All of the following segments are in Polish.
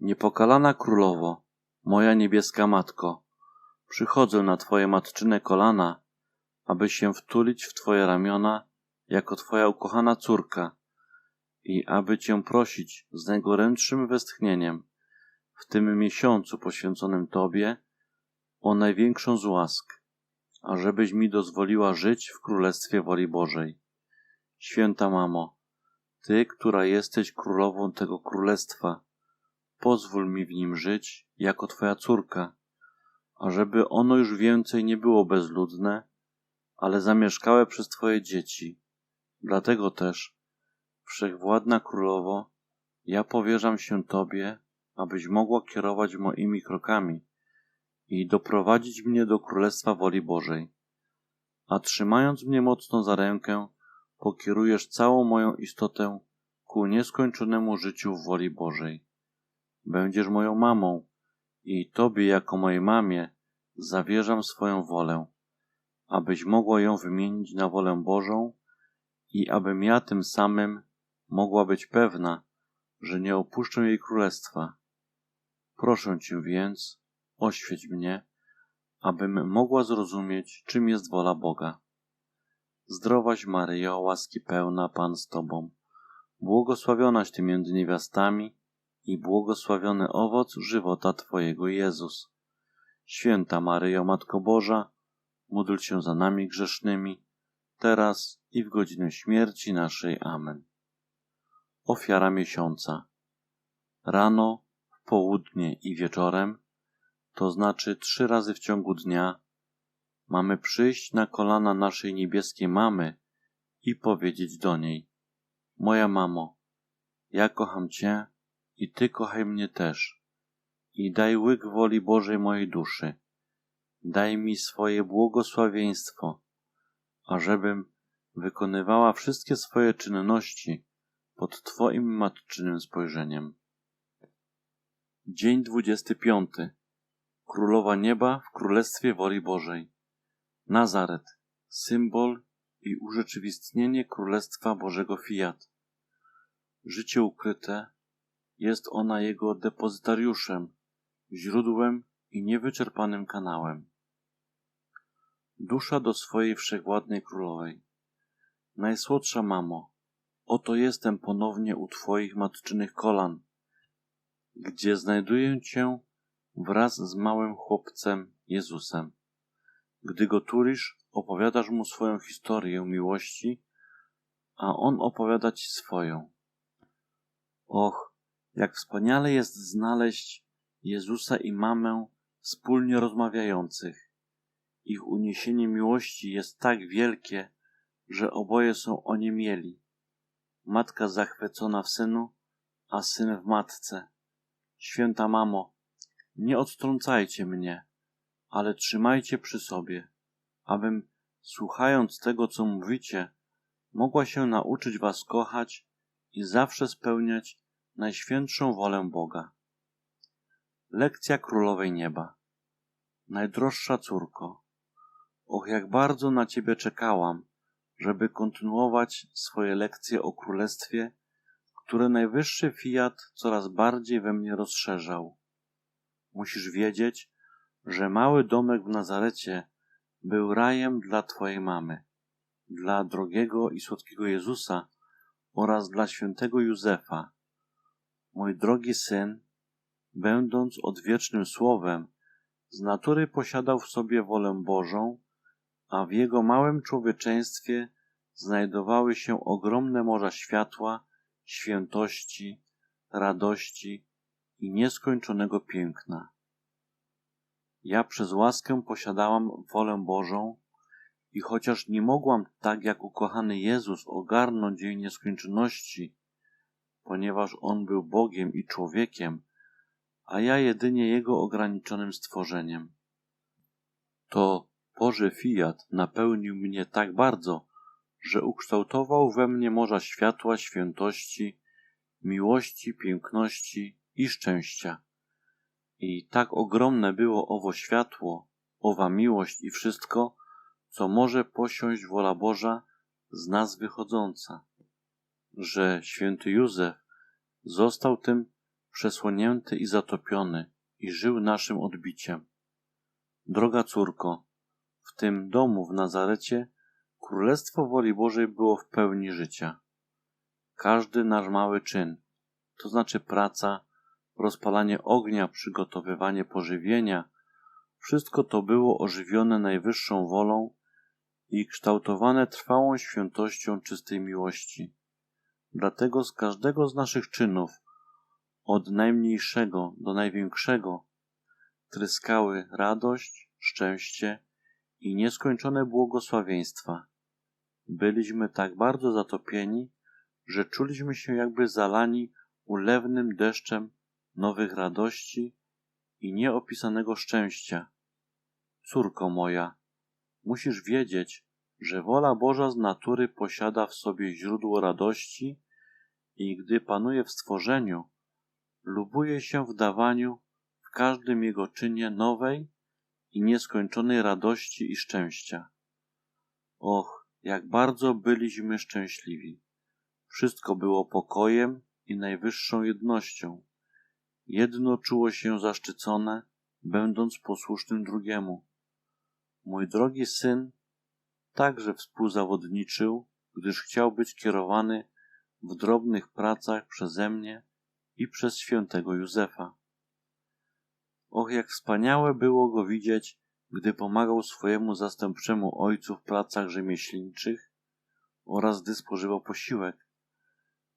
Niepokalana królowo, moja niebieska matko, przychodzę na twoje matczyne kolana, aby się wtulić w twoje ramiona jako twoja ukochana córka i aby cię prosić z najgorętszym westchnieniem w tym miesiącu poświęconym tobie o największą z łask, ażebyś mi dozwoliła żyć w królestwie woli Bożej. Święta mamo, ty, która jesteś królową tego królestwa, pozwól mi w nim żyć jako twoja córka, ażeby ono już więcej nie było bezludne, ale zamieszkałe przez twoje dzieci. Dlatego też, wszechwładna królowo, ja powierzam się tobie, abyś mogła kierować moimi krokami i doprowadzić mnie do królestwa woli Bożej. A trzymając mnie mocno za rękę, pokierujesz całą moją istotę ku nieskończonemu życiu w woli Bożej. Będziesz moją mamą i Tobie jako mojej mamie zawierzam swoją wolę, abyś mogła ją wymienić na wolę Bożą i abym ja tym samym mogła być pewna, że nie opuszczę jej królestwa. Proszę Cię więc, oświeć mnie, abym mogła zrozumieć, czym jest wola Boga. Zdrowaś Maryjo, łaski pełna, Pan z Tobą, błogosławionaś Ty między niewiastami i błogosławiony owoc żywota Twojego Jezus. Święta Maryjo, Matko Boża, módl się za nami grzesznymi, teraz i w godzinę śmierci naszej. Amen. Ofiara miesiąca. Rano, w południe i wieczorem, to znaczy trzy razy w ciągu dnia, mamy przyjść na kolana naszej niebieskiej mamy i powiedzieć do niej: Moja mamo, ja kocham Cię i Ty kochaj mnie też. I daj łyk woli Bożej mojej duszy. Daj mi swoje błogosławieństwo, ażebym wykonywała wszystkie swoje czynności pod Twoim matczynym spojrzeniem. Dzień 25. Królowa Nieba w Królestwie Woli Bożej. Nazaret, symbol i urzeczywistnienie Królestwa Bożego Fiat. Życie ukryte, jest ona jego depozytariuszem, źródłem i niewyczerpanym kanałem. Dusza do swojej wszechwładnej królowej. Najsłodsza mamo, oto jestem ponownie u Twoich matczynych kolan, gdzie znajduję Cię wraz z małym chłopcem Jezusem. Gdy go tulisz, opowiadasz mu swoją historię miłości, a on opowiada ci swoją. Och, jak wspaniale jest znaleźć Jezusa i mamę wspólnie rozmawiających. Ich uniesienie miłości jest tak wielkie, że oboje są o nie mieli. Matka zachwycona w synu, a syn w matce. Święta mamo, nie odtrącajcie mnie ale trzymajcie przy sobie, abym, słuchając tego, co mówicie, mogła się nauczyć Was kochać i zawsze spełniać najświętszą wolę Boga. Lekcja Królowej Nieba. Najdroższa córko, och, jak bardzo na Ciebie czekałam, żeby kontynuować swoje lekcje o królestwie, które najwyższy fiat coraz bardziej we mnie rozszerzał. Musisz wiedzieć, że mały domek w Nazarecie był rajem dla Twojej mamy, dla drogiego i słodkiego Jezusa oraz dla świętego Józefa. Mój drogi syn, będąc odwiecznym słowem, z natury posiadał w sobie wolę Bożą, a w jego małym człowieczeństwie znajdowały się ogromne morza światła, świętości, radości i nieskończonego piękna. Ja przez łaskę posiadałam wolę Bożą i chociaż nie mogłam tak jak ukochany Jezus ogarnąć jej nieskończoności, ponieważ On był Bogiem i człowiekiem, a ja jedynie Jego ograniczonym stworzeniem. To Boży Fiat napełnił mnie tak bardzo, że ukształtował we mnie morza światła, świętości, miłości, piękności i szczęścia. I tak ogromne było owo światło, owa miłość i wszystko, co może posiąść wola Boża z nas wychodząca, że święty Józef został tym przesłonięty i zatopiony i żył naszym odbiciem. Droga córko, w tym domu w Nazarecie Królestwo woli Bożej było w pełni życia. Każdy nasz mały czyn, to znaczy praca, rozpalanie ognia, przygotowywanie pożywienia, wszystko to było ożywione najwyższą wolą i kształtowane trwałą świętością czystej miłości. Dlatego z każdego z naszych czynów, od najmniejszego do największego, tryskały radość, szczęście i nieskończone błogosławieństwa. Byliśmy tak bardzo zatopieni, że czuliśmy się jakby zalani ulewnym deszczem nowych radości i nieopisanego szczęścia. Córko moja, musisz wiedzieć, że wola Boża z natury posiada w sobie źródło radości i gdy panuje w stworzeniu, lubuje się w dawaniu w każdym jego czynie nowej i nieskończonej radości i szczęścia. Och, jak bardzo byliśmy szczęśliwi! Wszystko było pokojem i najwyższą jednością. Jedno czuło się zaszczycone, będąc posłusznym drugiemu. Mój drogi syn także współzawodniczył, gdyż chciał być kierowany w drobnych pracach przeze mnie i przez świętego Józefa. Och, jak wspaniałe było go widzieć, gdy pomagał swojemu zastępczemu ojcu w pracach rzemieślniczych oraz gdy spożywał posiłek.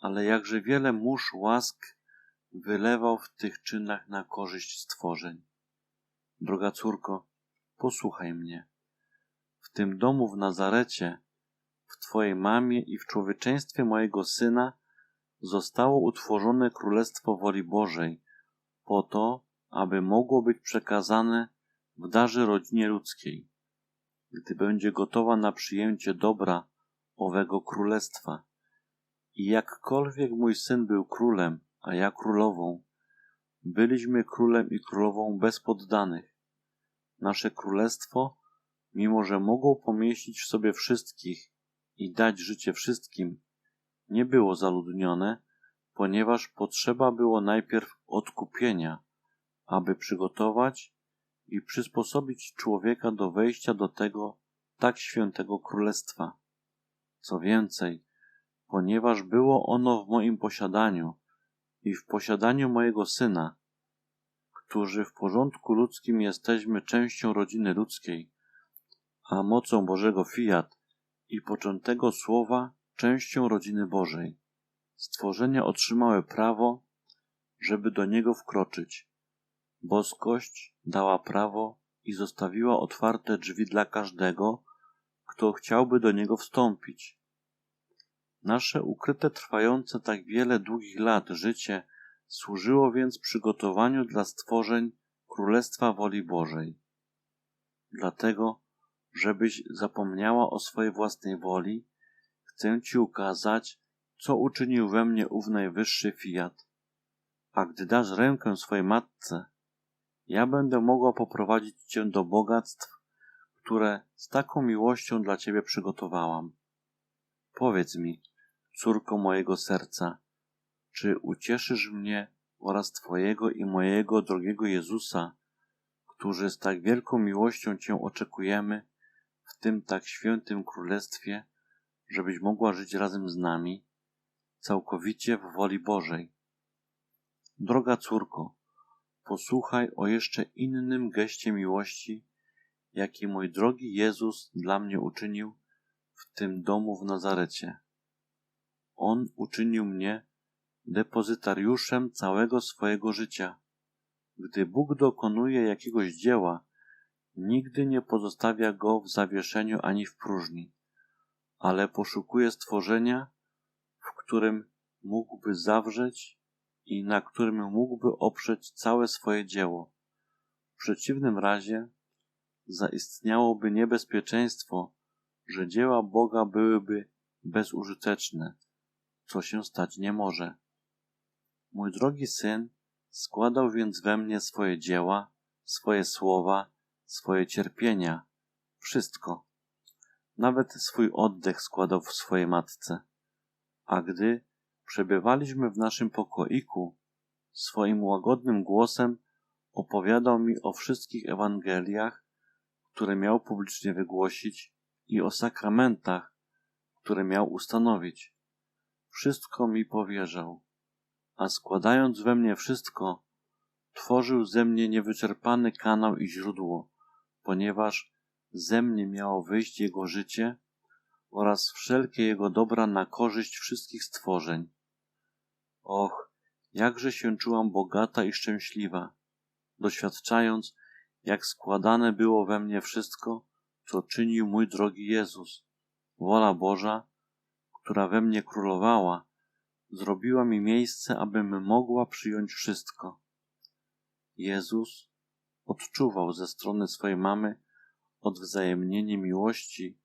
Ale jakże wiele mórz łask wylewał w tych czynach na korzyść stworzeń. Droga córko, posłuchaj mnie. Tym domu w Nazarecie, w Twojej mamie i w człowieczeństwie mojego syna zostało utworzone Królestwo Woli Bożej, po to, aby mogło być przekazane w darze rodzinie ludzkiej, gdy będzie gotowa na przyjęcie dobra owego królestwa. I jakkolwiek mój syn był królem, a ja królową, byliśmy królem i królową bez poddanych. Nasze królestwo, mimo że mogło pomieścić w sobie wszystkich i dać życie wszystkim, nie było zaludnione, ponieważ potrzeba było najpierw odkupienia, aby przygotować i przysposobić człowieka do wejścia do tego tak świętego królestwa. Co więcej, ponieważ było ono w moim posiadaniu i w posiadaniu mojego syna, którzy w porządku ludzkim jesteśmy częścią rodziny ludzkiej, a mocą Bożego fiat i poczętego słowa częścią rodziny Bożej. Stworzenia otrzymały prawo, żeby do niego wkroczyć. Boskość dała prawo i zostawiła otwarte drzwi dla każdego, kto chciałby do niego wstąpić. Nasze ukryte, trwające tak wiele długich lat życie służyło więc przygotowaniu dla stworzeń Królestwa Woli Bożej. Dlatego, żebyś zapomniała o swojej własnej woli, chcę Ci ukazać, co uczynił we mnie ów najwyższy fiat. A gdy dasz rękę swojej matce, ja będę mogła poprowadzić Cię do bogactw, które z taką miłością dla Ciebie przygotowałam. Powiedz mi, córko mojego serca, czy ucieszysz mnie oraz Twojego i mojego drogiego Jezusa, którzy z tak wielką miłością Cię oczekujemy w tym tak świętym królestwie, żebyś mogła żyć razem z nami, całkowicie w woli Bożej. Droga córko, posłuchaj o jeszcze innym geście miłości, jaki mój drogi Jezus dla mnie uczynił w tym domu w Nazarecie. On uczynił mnie depozytariuszem całego swojego życia. Gdy Bóg dokonuje jakiegoś dzieła, nigdy nie pozostawia go w zawieszeniu ani w próżni, ale poszukuje stworzenia, w którym mógłby zawrzeć i na którym mógłby oprzeć całe swoje dzieło. W przeciwnym razie zaistniałoby niebezpieczeństwo, że dzieła Boga byłyby bezużyteczne, co się stać nie może. Mój drogi syn składał więc we mnie swoje dzieła, swoje słowa, swoje cierpienia, wszystko. Nawet swój oddech składał w swojej matce. A gdy przebywaliśmy w naszym pokoiku, swoim łagodnym głosem opowiadał mi o wszystkich Ewangeliach, które miał publicznie wygłosić i o sakramentach, które miał ustanowić. Wszystko mi powierzał, a składając we mnie wszystko, tworzył ze mnie niewyczerpany kanał i źródło, ponieważ ze mnie miało wyjść Jego życie oraz wszelkie Jego dobra na korzyść wszystkich stworzeń. Och, jakże się czułam bogata i szczęśliwa, doświadczając, jak składane było we mnie wszystko, co czynił mój drogi Jezus. Wola Boża, która we mnie królowała, zrobiła mi miejsce, abym mogła przyjąć wszystko. Jezus odczuwał ze strony swojej mamy odwzajemnienie miłości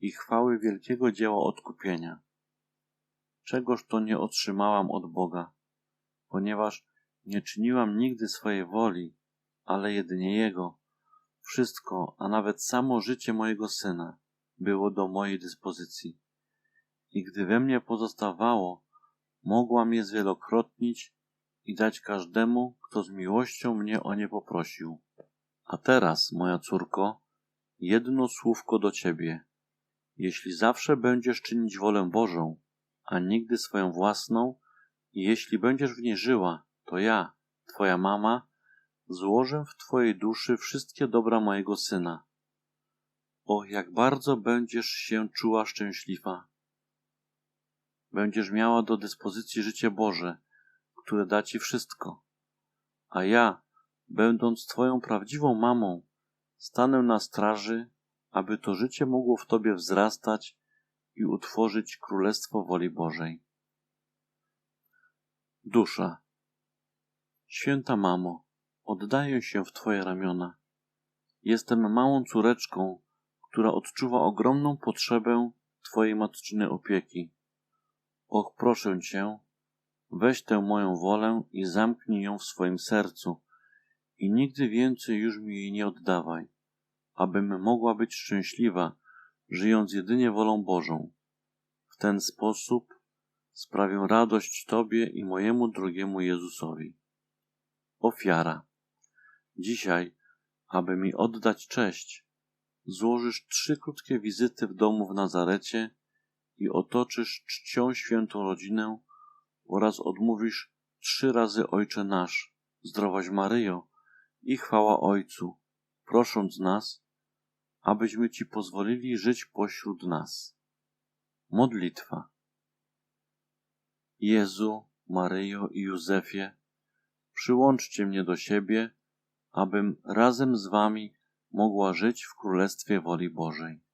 i chwały wielkiego dzieła odkupienia. Czegoż to nie otrzymałam od Boga, ponieważ nie czyniłam nigdy swojej woli, ale jedynie Jego. Wszystko, a nawet samo życie mojego syna było do mojej dyspozycji. I gdy we mnie pozostawało, mogłam je zwielokrotnić i dać każdemu, kto z miłością mnie o nie poprosił. A teraz, moja córko, jedno słówko do ciebie. Jeśli zawsze będziesz czynić wolę Bożą, a nigdy swoją własną, i jeśli będziesz w niej żyła, to ja, twoja mama, złożę w twojej duszy wszystkie dobra mojego syna. O, jak bardzo będziesz się czuła szczęśliwa. Będziesz miała do dyspozycji życie Boże, które da ci wszystko. A ja, będąc twoją prawdziwą mamą, stanę na straży, aby to życie mogło w tobie wzrastać i utworzyć królestwo woli Bożej. Dusza. Święta mamo, oddaję się w Twoje ramiona. Jestem małą córeczką, która odczuwa ogromną potrzebę Twojej matczynej opieki. Och, proszę Cię, weź tę moją wolę i zamknij ją w swoim sercu i nigdy więcej już mi jej nie oddawaj, abym mogła być szczęśliwa, żyjąc jedynie wolą Bożą. W ten sposób sprawię radość Tobie i mojemu drugiemu Jezusowi. Ofiara. Dzisiaj, aby mi oddać cześć, złożysz trzy krótkie wizyty w domu w Nazarecie i otoczysz czcią świętą rodzinę oraz odmówisz trzy razy Ojcze nasz, zdrowaś Maryjo i chwała Ojcu, prosząc nas, abyśmy Ci pozwolili żyć pośród nas. Modlitwa. Jezu, Maryjo i Józefie, przyłączcie mnie do siebie, abym razem z Wami mogła żyć w Królestwie woli Bożej.